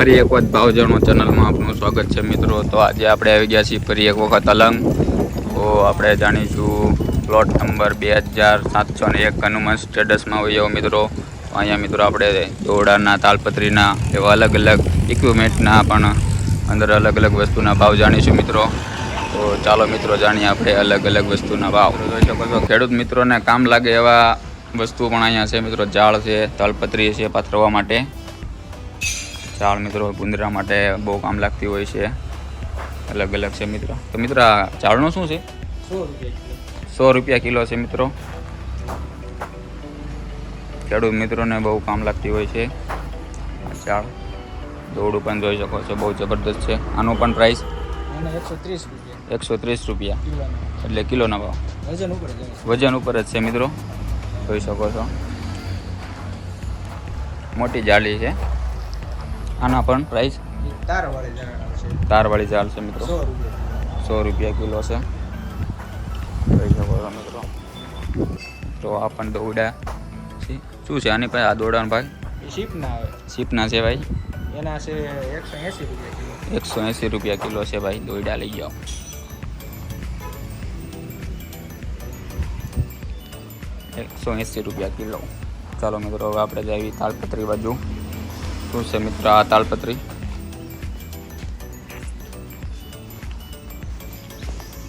ફરી એક વખત ભાવજણો ચેનલમાં આપનું સ્વાગત છે મિત્રો. તો આજે આપણે આવી ગયા છીએ ફરી એક વખત અલંગ. તો આપણે જાણીશું પ્લોટ નંબર બે હજાર સાતસો ને એક હનુમાન સ્ટેટસમાં હોઈએ મિત્રો. તો અહીંયા મિત્રો આપણે દોડાના તાલપત્રીના એવા અલગ અલગ ઇક્વિપમેન્ટના પણ અંદર અલગ અલગ વસ્તુના ભાવ જાણીશું મિત્રો. તો ચાલો મિત્રો જાણીએ આપણે અલગ અલગ વસ્તુના ભાવ. જોઈ શકો છો, ખેડૂત મિત્રોને કામ લાગે એવા વસ્તુ પણ અહીંયા છે મિત્રો. જાળ છે, તાલપત્રી છે પાથરવા માટે. ચાળ મિત્રો ગુંદરા માટે બહુ કામ લાગતી હોય છે. અલગ અલગ છે મિત્રો. તો મિત્રો, આ ચાળનું શું છે? સો રૂપિયા કિલો છે મિત્રો. ખેડૂત મિત્રોને બહુ કામ લાગતી હોય છે. ચાળ, દોડું પણ જોઈ શકો છો, બહુ જબરદસ્ત છે. આનો પણ પ્રાઇસ એકસો ત્રીસ રૂપિયા. એટલે કિલોના ભાવ. વજન ઉપર જ છે મિત્રો. જોઈ શકો છો. મોટી જાળી છે. આના પણ પ્રાઇસ એ તારવાળી જણાવ છે. તારવાળી જાળ છે મિત્રો. સો રૂપિયા. સો રૂપિયા કિલો છે. જોઈ શકો છો મિત્રો. તો આ પણ દોરડા છે. શું છે આની પાસે આ દોરડાનો ભાગ? એ શીપ ના આવે. શીપના છે ભાઈ. એના છે એકસો એંસી રૂપિયા કિલો. એકસો એંસી રૂપિયા કિલો છે ભાઈ. દોરડા લઈ જાઓ. એકસો એંસી રૂપિયા કિલો. ચાલો મિત્રો હવે આપણે જઈએ તાલપત્રી બાજુ. શું છે મિત્ર આ તાલપત્રી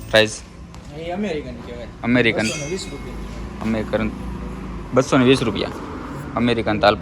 પ્રાઇસ એ અમેરિકન કહેવાય અમેરિકન બસો ને વીસ રૂપિયા અમેરિકન બસો ને વીસ રૂપિયા અમેરિકન તાલ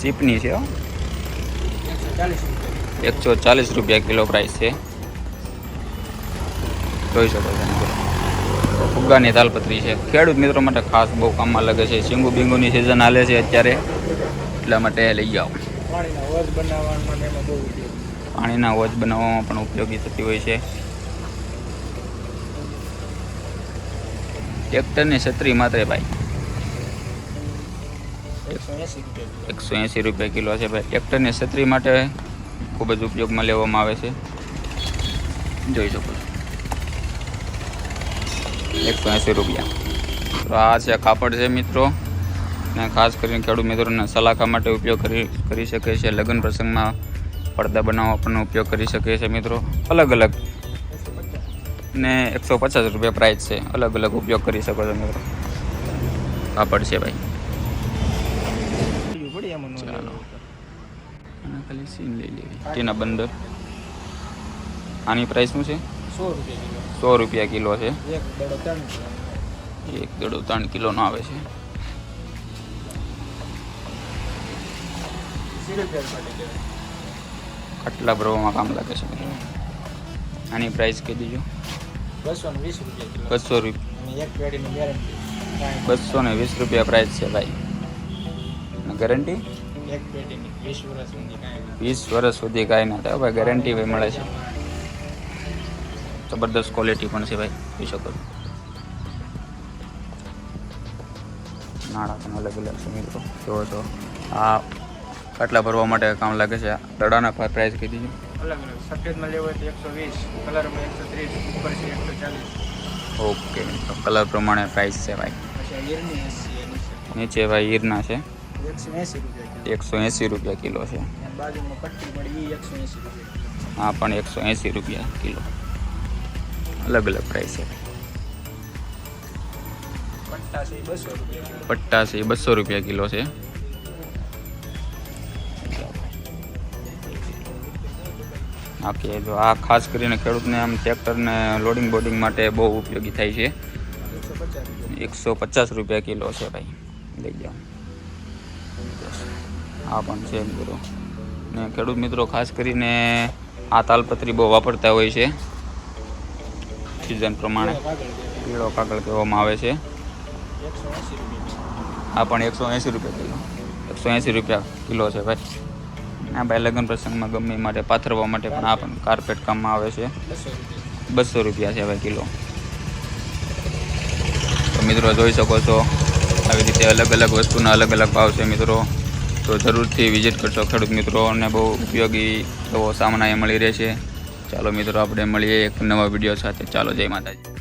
સીપની છે એકસો ચાલીસ રૂપિયા કિલો પ્રાઇસ છે. જોઈ શકો છો ફુગ્ગાની તાલપત્રી છે. ખેડૂત મિત્રો માટે ખાસ બહુ કામમાં લાગે છે. સિંગુ બિંગુની સિઝન હાલે છે અત્યારે. એટલા માટે લઈ જાઓ. પાણીના વોચ બનાવવામાં પણ ઉપયોગી થતી હોય છે. ટ્રેક્ટરની છત્રી માત્ર ભાઈ. એકસો એંસી રૂપિયા કિલો છે ભાઈ. ટ્રેક્ટરની છત્રી માટે ખૂબ જ ઉપયોગમાં લેવામાં આવે છે. જોઈ શકો છો. એકસો એંસી રૂપિયા. તો આ છે કાપડ છે મિત્રો. ને ખાસ કરીને ખેડૂત મિત્રોને સલાખા માટે ઉપયોગ કરી કરી શકે છે. લગ્ન પ્રસંગમાં પડદા બનાવવા પણ ઉપયોગ કરી શકે છે મિત્રો. અલગ અલગ. ને એકસો પચાસ રૂપિયા પ્રાઇસ છે. અલગ અલગ ઉપયોગ કરી શકો છો મિત્રો. કાપડ છે ભાઈ પડી એમાં નો ચાલો. લેવું. અને ખાલી સીન લઈ લેવી. તેના બંદર. આની પ્રાઇસ શું છે? સો રૂપિયા કિલો. છે. એક દડો ત્રણ કિલોનો આવે છે. કટલા ભરવામાં કામ લાગે છે આની પ્રાઇસ કહી દીજો. બસો રૂપિયા બસો ને વીસ રૂપિયા પ્રાઇસ છે ભાઈ. ગેરંટી એક પેટીની વીસ વર્ષ સુધી કાંઈ. વીસ વર્ષ સુધી કાંઈ ના થાય. ભાઈ ગેરંટી ભાઈ મળે છે. જબરદસ્ત ક્વોલિટી પણ છે ભાઈ જોઈ શકો છો. નાણાં પણ અલગ અલગ છે મિત્રો. જોવો તો આ ખાટલા ભરવા માટે કામ લાગે છે. દડાના પ્રાઇસ કીધી દીધું અલગ અલગ. સફેદમાં લેવો હોય તો એકસો વીસ કલરમાં એકસો ત્રીસ ઉપર છે એકસો ચાલીસ. ઓકે તો કલર પ્રમાણે પ્રાઇસ છે ભાઈ. નીચે ભાઈ હીરના છે. એકસો એંસી રૂપિયા કિલો છે. બાજુમાં પટ્ટી મળી એકસો એંસી રૂપિયા. હા પણ એકસો એંસી રૂપિયા કિલો. અલગ અલગ પ્રાઇસ છે. પટ્ટા છે બસો રૂપિયા. કિલો છે. ઓકે જો આ ખાસ કરીને ખેડૂતને આમ ટ્રેક્ટરને લોડિંગ બોડિંગ માટે બહુ ઉપયોગી થાય છે. એકસો પચાસ રૂપિયા એકસો પચાસ રૂપિયા કિલો છે ભાઈ. લઈ જાઓ. આ પણ છે મિત્રો ને ખેડૂત મિત્રો, ખાસ કરીને આ તાલપત્રી બહુ વાપરતા હોય છે. સિઝન પ્રમાણે પીળો કાગળ કહેવામાં આવે છે. આ પણ એકસો એંસી રૂપિયા કિલો. એકસો એંસી રૂપિયા કિલો છે ભાઈ. આ ભાઈ લગ્ન પ્રસંગમાં ગમે માટે પાથરવા માટે પણ આ પણ કાર્પેટ કામમાં આવે છે. બસો રૂપિયા છે ભાઈ કિલો. તો મિત્રો, જોઈ શકો છો, આવી રીતે અલગ અલગ વસ્તુના અલગ અલગ ભાવ છે મિત્રો. તો જરૂરથી વિઝિટ કરશો ખેડૂત મિત્રોને બહુ ઉપયોગી એવો સામાન મળી રહેશે. ચાલો મિત્રો, આપણે મળીએ એક નવા વીડિયો સાથે. ચાલો, જય માતાજી.